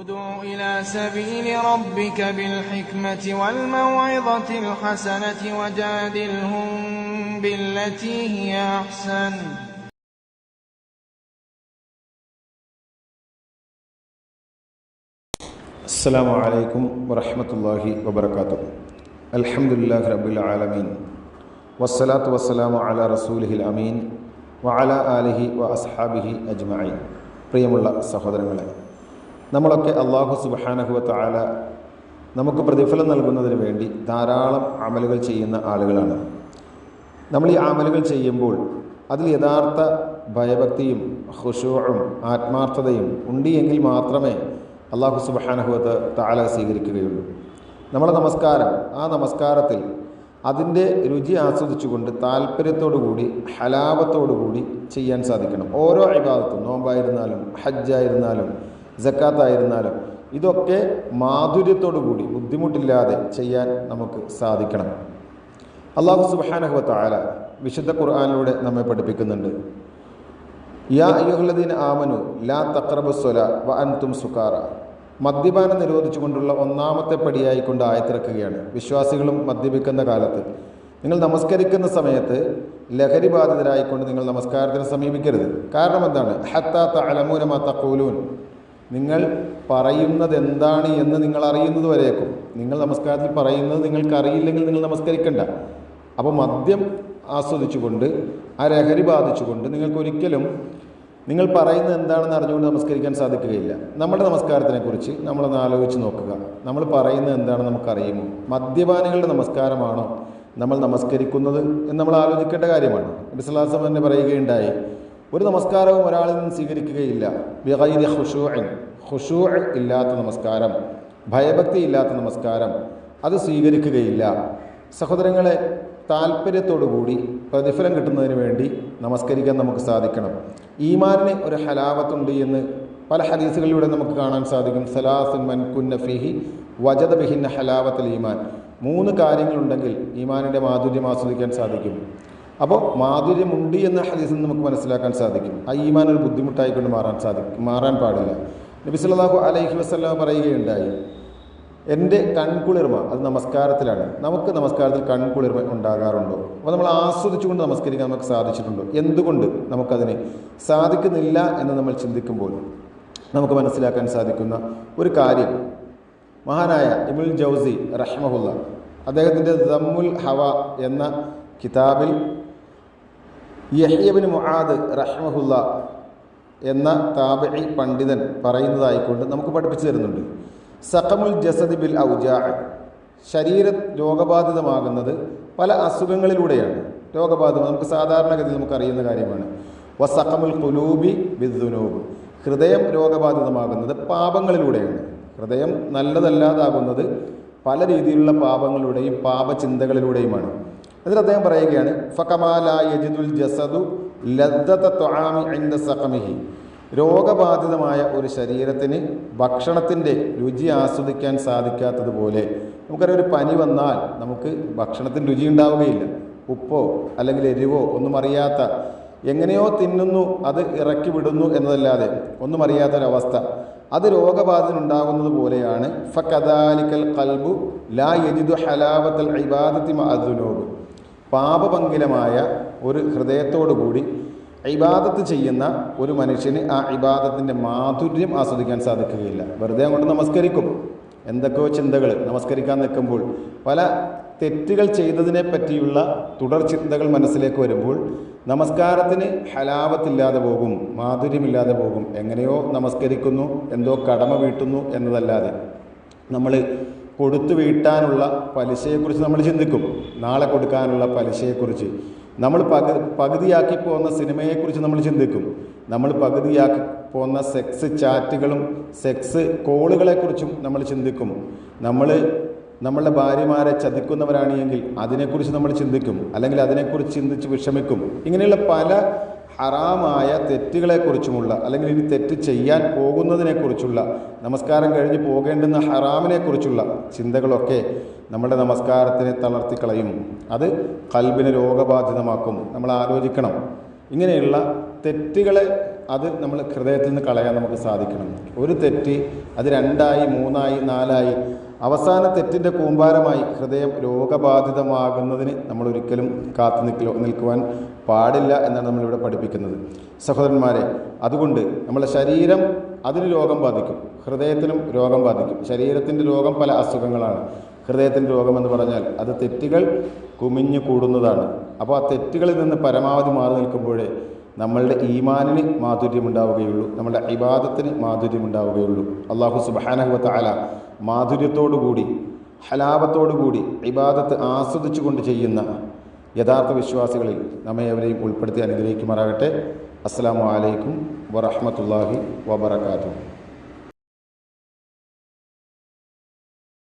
ادع إلى سبيل ربك بالحكمة والموعظة الحسنة وجادلهم بالتي هي أحسن السلام عليكم ورحمة الله وبركاته الحمد لله رب العالمين والصلاة والسلام على رسوله الأمين وعلى آله وأصحابه أجمعين പ്രിയമുള്ള സഹോദരങ്ങളെ നമ്മളൊക്കെ അള്ളാഹു സുബാനഹുവത്ത് ആല നമുക്ക് പ്രതിഫലം നൽകുന്നതിന് വേണ്ടി ധാരാളം അമലുകൾ ചെയ്യുന്ന ആളുകളാണ്. നമ്മൾ ഈ അമലുകൾ ചെയ്യുമ്പോൾ അതിൽ യഥാർത്ഥ ഭയഭക്തിയും ഹുഷൂറും ആത്മാർത്ഥതയും ഉണ്ട് എങ്കിൽ മാത്രമേ അള്ളാഹു സുബാനഹുവത്ത് താല സ്വീകരിക്കുകയുള്ളൂ. നമ്മളെ നമസ്കാരം ആ നമസ്കാരത്തിൽ അതിന്റെ രുചി ആസ്വദിച്ചുകൊണ്ട് താല്പര്യത്തോടുകൂടി ഹലാപത്തോടുകൂടി ചെയ്യാൻ സാധിക്കണം. ഓരോ അഭിഭാഗത്തും നോമ്പായിരുന്നാലും ഹജ്ജായിരുന്നാലും ജക്കാത്തായിരുന്നാലും. ഇതൊക്കെ മാധുര്യത്തോടുകൂടി ബുദ്ധിമുട്ടില്ലാതെ ചെയ്യാൻ നമുക്ക് സാധിക്കണം. അള്ളാഹു സുബാനഹുവ താല വിശുദ്ധ ഖുർആാനിലൂടെ നമ്മെ പഠിപ്പിക്കുന്നുണ്ട്. യാ അയ്യുഹുല്ലദീൻ ആമനു ലാ തക്രബുസ്വല വ അൻതും മദ്യപാനം നിരോധിച്ചുകൊണ്ടുള്ള ഒന്നാമത്തെ പടിയായിക്കൊണ്ട് ആയത്തിറക്കുകയാണ് വിശ്വാസികളും മദ്യപിക്കുന്ന കാലത്ത്. നിങ്ങൾ നമസ്കരിക്കുന്ന സമയത്ത് ലഹരി ബാധിതരായിക്കൊണ്ട് നിങ്ങൾ നമസ്കാരത്തിന് സമീപിക്കരുത്. കാരണം എന്താണ്? ഹത്താ അലമൂനമ തക്കൂലൂൻ നിങ്ങൾ പറയുന്നത് എന്താണ് എന്ന് നിങ്ങൾ അറിയുന്നത് വരേക്കും. നിങ്ങൾ നമസ്കാരത്തിൽ പറയുന്നത് നിങ്ങൾക്ക് അറിയില്ലെങ്കിൽ നിങ്ങൾ നമസ്കരിക്കണ്ട. അപ്പോൾ മദ്യം ആസ്വദിച്ചുകൊണ്ട് ആ ലഹരി ബാധിച്ചുകൊണ്ട് നിങ്ങൾക്കൊരിക്കലും നിങ്ങൾ പറയുന്നത് എന്താണെന്ന് അറിഞ്ഞുകൊണ്ട് നമസ്കരിക്കാൻ സാധിക്കുകയില്ല. നമ്മുടെ നമസ്കാരത്തിനെക്കുറിച്ച് നമ്മളൊന്ന് ആലോചിച്ച് നോക്കുക. നമ്മൾ പറയുന്നത് എന്താണെന്ന് നമുക്കറിയുമോ? മദ്യപാനികളുടെ നമസ്കാരമാണോ നമ്മൾ നമസ്കരിക്കുന്നത് എന്ന് നമ്മൾ ആലോചിക്കേണ്ട കാര്യമാണ്. ബിസ്ലാസം തന്നെ പറയുകയുണ്ടായി. ഒരു നമസ്കാരവും ഒരാളിൽ നിന്ന് സ്വീകരിക്കുകയില്ല. ബിഗൈരി ഹുഷൂഅൻ ഹുഷൂ ഇല്ലാത്ത നമസ്കാരം. ഭയഭക്തി ഇല്ലാത്ത നമസ്കാരം. അത് സ്വീകരിക്കുകയില്ല. സഹോദരങ്ങളെ താല്പര്യത്തോടുകൂടി പ്രതിഫലം കിട്ടുന്നതിന് വേണ്ടി നമസ്കരിക്കാൻ നമുക്ക് സാധിക്കണം. ഈമാനിന് ഒരു ഹലാവത്തുണ്ട് എന്ന് പല ഹദീസുകളിലൂടെ നമുക്ക് കാണാൻ സാധിക്കും. സലാസുൻ മൻ കുന്ന ഫിഹി ബിഹിന്ന ഹലാവത്തൽ ഈമാൻ. മൂന്ന് കാര്യങ്ങളുണ്ടെങ്കിൽ ഈമാനിന്റെ മാധുര്യം ആസ്വദിക്കാൻ സാധിക്കും. അപ്പോൾ മാധുര്യമുണ്ട് എന്ന ഹദീസിൽ നിന്ന് നമുക്ക് മനസ്സിലാക്കാൻ സാധിക്കും. ആ ഈമാൻ ഒരു ബുദ്ധിമുട്ടായിക്കൊണ്ട് മാറാൻ സാധിക്കും മാറാൻ പാടില്ല. നബി സല്ലല്ലാഹു അലൈഹി വസല്ലം പറയുകയുണ്ടായി എന്റെ കൺകുളിർമ അത് നമസ്കാരത്തിലാണ്. നമുക്ക് നമസ്കാരത്തിൽ കൺകുളിർമ ഉണ്ടാകാറുണ്ടോ? അപ്പോൾ നമ്മൾ ആസ്വദിച്ചുകൊണ്ട് നമസ്കരിക്കാൻ നമുക്ക് സാധിച്ചിട്ടുണ്ടോ? എന്തുകൊണ്ട് നമുക്കതിന് സാധിക്കുന്നില്ല എന്ന് നമ്മൾ ചിന്തിക്കുമ്പോൾ നമുക്ക് മനസ്സിലാക്കാൻ സാധിക്കുന്ന ഒരു കാര്യം. മഹാനായ ഇമുൽ ജൗസി റഹ്മഹുല്ല അദ്ദേഹത്തിന്റെ ദമ്മുൽ ഹവ എന്ന കിതാബിൽ യഹ്യബിൻ മുആദ് റഹ്മഹുല്ല എന്ന താബിഇ പണ്ഡിതൻ പറയുന്നതായിക്കൊണ്ട് നമുക്ക് പഠിപ്പിച്ചു തരുന്നുണ്ട്. സഖമുൽ ജസദ് ബിൽ ഔജാ. ശരീര രോഗബാധിതമാകുന്നത് പല അസുഖങ്ങളിലൂടെയാണ്. രോഗബാധിതം നമുക്ക് സാധാരണഗതിയിൽ നമുക്കറിയുന്ന കാര്യമാണ്. വസഖമുൽ കുലൂബി ബിദ്ദുനൂബ് ഹൃദയം രോഗബാധിതമാകുന്നത് പാപങ്ങളിലൂടെയാണ്. ഹൃദയം നല്ലതല്ലാതാകുന്നത് പല രീതിയിലുള്ള പാപങ്ങളിലൂടെയും പാപചിന്തകളിലൂടെയുമാണ്. എന്നിട്ട് അദ്ദേഹം പറയുകയാണ് ഫകമാല യജിദുൽ ജസദു ലദ്ദത ത്വാമി സഖമിഹി. രോഗബാധിതമായ ഒരു ശരീരത്തിന് ഭക്ഷണത്തിന്റെ രുചി ആസ്വദിക്കാൻ സാധിക്കാത്തതുപോലെ നമുക്കറിയാം ഒരു പനി വന്നാൽ നമുക്ക് ഭക്ഷണത്തിന് രുചി ഉണ്ടാവുകയില്ല. ഉപ്പോ അല്ലെങ്കിൽ എരിവോ ഒന്നും അറിയാത്ത എങ്ങനെയോ തിന്നുന്നു അത് ഇറക്കി വിടുന്നു എന്നതല്ലാതെ ഒന്നും അറിയാത്തൊരവസ്ഥ. അത് രോഗബാധിതനുണ്ടാകുന്നത് പോലെയാണ്. ഫക്കദാലിക്കൽ കൽബു ലാ യജിദു ഹലാവത്തൽ ഇബാദത്തി മഅദുനൂബ് പാപഭംഗിലമായ ഒരു ഹൃദയത്തോടുകൂടി ഇബാദത്ത് ചെയ്യുന്ന ഒരു മനുഷ്യന് ആ ഇബാദത്തിന്റെ മാധുര്യം ആസ്വദിക്കാൻ സാധിക്കുകയില്ല. വെറുതെ അങ്ങോട്ട് നമസ്കരിക്കും. എന്തൊക്കെയോ ചിന്തകൾ നമസ്കരിക്കാൻ നിൽക്കുമ്പോൾ പല തെറ്റുകൾ ചെയ്തതിനെ പറ്റിയുള്ള തുടർ ചിന്തകൾ മനസ്സിലേക്ക് വരുമ്പോൾ നമസ്കാരത്തിന് ഹലാവത്തില്ലാതെ പോകും മാധുര്യമില്ലാതെ പോകും. എങ്ങനെയോ നമസ്കരിക്കുന്നു എന്തോ കടമ വീട്ടുന്നു എന്നതല്ലാതെ. നമ്മൾ കൊടുത്തു വീട്ടാനുള്ള പലിശയെക്കുറിച്ച് നമ്മൾ ചിന്തിക്കും. നാളെ കൊടുക്കാനുള്ള പലിശയെക്കുറിച്ച്. നമ്മൾ പകു പകുതിയാക്കി പോകുന്ന സിനിമയെക്കുറിച്ച് നമ്മൾ ചിന്തിക്കും. നമ്മൾ പകുതിയാക്കി പോകുന്ന സെക്സ് ചാറ്റുകളും സെക്സ് കോളുകളെക്കുറിച്ചും നമ്മൾ ചിന്തിക്കും. നമ്മൾ നമ്മളുടെ ഭാര്യമാരെ ചതിക്കുന്നവരാണെങ്കിൽ അതിനെക്കുറിച്ച് നമ്മൾ ചിന്തിക്കും. അല്ലെങ്കിൽ അതിനെക്കുറിച്ച് ചിന്തിച്ച് വിഷമിക്കും. ഇങ്ങനെയുള്ള പല ഹറാമായ തെറ്റുകളെക്കുറിച്ചുമുള്ള അല്ലെങ്കിൽ ഇനി തെറ്റ് ചെയ്യാൻ പോകുന്നതിനെക്കുറിച്ചുള്ള നമസ്കാരം കഴിഞ്ഞ് പോകേണ്ടുന്ന ഹറാമിനെക്കുറിച്ചുള്ള ചിന്തകളൊക്കെ നമ്മുടെ നമസ്കാരത്തിനെ തളർത്തിക്കളയും. അത് കൽബിനെ രോഗബാധിതമാക്കും. നമ്മൾ ആലോചിക്കണം. ഇങ്ങനെയുള്ള തെറ്റുകളെ അത് നമ്മൾ ഹൃദയത്തിൽ നിന്ന് കളയാൻ നമുക്ക് സാധിക്കണം. ഒരു തെറ്റ് അത് രണ്ടായി മൂന്നായി നാലായി അവസാന തെറ്റിന്റെ കൂമ്പാരമായി ഹൃദയം രോഗബാധിതമാകുന്നതിന് നമ്മൾ ഒരിക്കലും കാത്തു നിൽക്കലോ നിൽക്കുവാൻ പാടില്ല എന്നാണ് നമ്മളിവിടെ പഠിപ്പിക്കുന്നത്. സഹോദരന്മാരെ അതുകൊണ്ട് നമ്മളെ ശരീരം അതിന് രോഗം ബാധിക്കും. ഹൃദയത്തിനും രോഗം ബാധിക്കും. ശരീരത്തിന്റെ രോഗം പല അസുഖങ്ങളാണ്. ഹൃദയത്തിന്റെ രോഗം എന്ന് പറഞ്ഞാൽ അത് തെറ്റുകൾ കുമിഞ്ഞു കൂടുന്നതാണ് അപ്പോൾ ആ തെറ്റുകളിൽ നിന്ന് പരമാവധി മാറി നിൽക്കുമ്പോഴേ നമ്മളുടെ ഈമാനിന് മാധുര്യമുണ്ടാവുകയുള്ളൂ. നമ്മളുടെ ഇബാദത്തിന് മാധുര്യമുണ്ടാവുകയുള്ളൂ. അള്ളാഹു സുബാനഹുവത്ത അല മാധുര്യത്തോടുകൂടി ഹലാപത്തോടുകൂടി ഇബാദത്ത് ആസ്വദിച്ചുകൊണ്ട് ചെയ്യുന്ന യഥാർത്ഥ വിശ്വാസികളിൽ നമ്മെ അവരെയും ഉൾപ്പെടുത്തി അനുഗ്രഹിക്കുമാറാകട്ടെ. അസ്സാം വലൈക്കും വറഹമത്തല്ലാഹി വബർക്കാത്തു